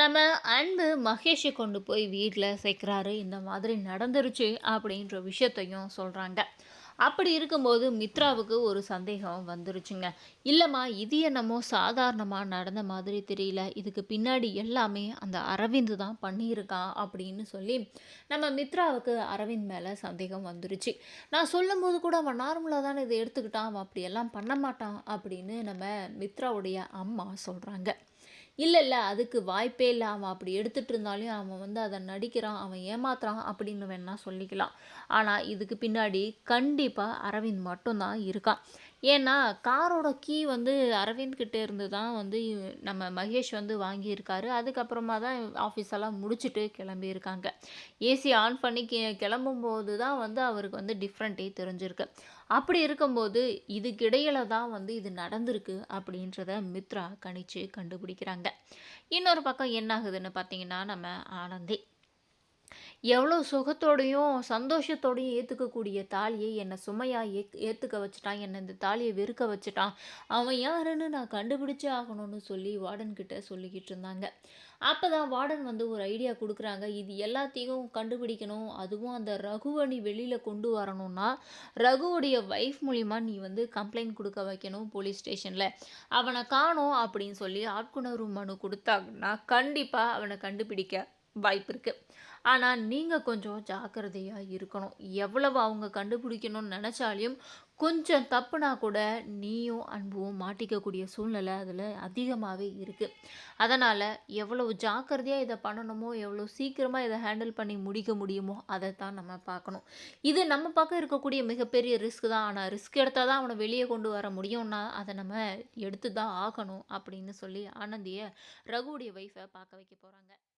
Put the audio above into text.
நம்ம அன்பு மகேஷை கொண்டு போய் வீட்டில் சேர்க்குறாரு இந்த மாதிரி நடந்துருச்சு அப்படின்ற விஷயத்தையும் சொல்கிறாங்க அப்படி இருக்கும்போது மித்ராவுக்கு ஒரு சந்தேகம் வந்துருச்சுங்க. இல்லைம்மா இது என்னமோ சாதாரணமாக நடந்த மாதிரி தெரியல. இதுக்கு பின்னாடி எல்லாமே அந்த அரவிந்த் தான் பண்ணியிருக்கான் அப்படின்னு சொல்லி நம்ம மித்ராவுக்கு அரவிந்த் மேலே சந்தேகம் வந்துருச்சு. நான் சொல்லும்போது கூட அவன் நார்மலாக தானே இதை எடுத்துக்கிட்டான். அவன் அப்படியெல்லாம் பண்ண மாட்டான் அப்படின்னு நம்ம மித்ராவுடைய அம்மா சொல்கிறாங்க இல்லை இல்லை அதுக்கு வாய்ப்பே இல்லை அவன் அப்படி எடுத்துகிட்டு இருந்தாலும் அவன் வந்து அதை நடிக்கிறான் அவன் ஏமாத்துறான் அப்படின்னு வேணால் சொல்லிக்கலாம். ஆனால் இதுக்கு பின்னாடி கண்டிப்பாக அரவிந்த் மட்டும்தான் இருக்கான். ஏன்னா காரோட கீ வந்து அரவிந்த் கிட்டே இருந்து தான் வந்து நம்ம மகேஷ் வந்து வாங்கியிருக்காரு. அதுக்கப்புறமா தான் ஆஃபீஸ் எல்லாம் முடிச்சுட்டு கிளம்பியிருக்காங்க. ஏசி ஆன் பண்ணி கி கிளம்பும்போது தான் வந்து அவருக்கு வந்து டிஃப்ரெண்ட்டே தெரிஞ்சிருக்கு. அப்படி இருக்கும்போது இதுக்கிடையில தான் வந்து இது நடந்திருக்கு அப்படின்றத மித்ரா கணிச்சு கண்டுபிடிக்கிறாங்க. இன்னொரு பக்கம் என்ன ஆகுதுன்னு பார்த்தீங்கன்னா நம்ம ஆனந்தி. எவ்வளோ சுகத்தோடையும் சந்தோஷத்தோடையும் ஏற்றுக்கக்கூடிய தாலியை என்னை சுமையாக ஏக் ஏற்றுக்க வச்சுட்டான். என்னை இந்த தாலியை வெறுக்க வச்சுட்டான். அவன் யாருன்னு நான் கண்டுபிடிச்சே ஆகணும்னு சொல்லி வார்டன்கிட்ட சொல்லிக்கிட்டு இருந்தாங்க. அப்போ தான் வார்டன் வந்து ஒரு ஐடியா கொடுக்குறாங்க. இது எல்லாத்தையும் கண்டுபிடிக்கணும். அதுவும் அந்த ரகுவை நீ வெளியில் கொண்டு வரணும்னா ரகுவுடைய வைஃப் மூலிமா நீ வந்து கம்ப்ளைண்ட் கொடுக்க வைக்கணும் போலீஸ் ஸ்டேஷனில் அவனை காணோம் அப்படின்னு சொல்லி ஆட்குணர்வு மனு கொடுத்தாங்கன்னா கண்டிப்பாக அவனை கண்டுபிடிக்க வாய்ப்பு இருக்குது ஆனால் நீங்கள் கொஞ்சம் ஜாக்கிரதையாக இருக்கணும். எவ்வளவு அவங்க கண்டுபிடிக்கணும்னு நினச்சாலையும் கொஞ்சம் தப்புனா கூட நீயும் அன்பும் மாட்டிக்கக்கூடிய சூழ்நிலை அதில் அதிகமாகவே இருக்குது அதனால் எவ்வளவு ஜாக்கிரதையாக இதை பண்ணணுமோ எவ்வளோ சீக்கிரமாக இதை ஹேண்டில் பண்ணி முடிக்க முடியுமோ அதை தான் நம்ம பார்க்கணும். இது நம்ம பக்கம் இருக்கக்கூடிய மிகப்பெரிய ரிஸ்க் தான். ஆனால் ரிஸ்க் எடுத்தால் தான் அவனை வெளியே கொண்டு வர முடியும்னா அதை நம்ம எடுத்து தான் ஆகணும் அப்படின்னு சொல்லி ஆனந்தியை ரகுவுடைய ஒய்ஃபை பார்க்க வைக்க போகிறாங்க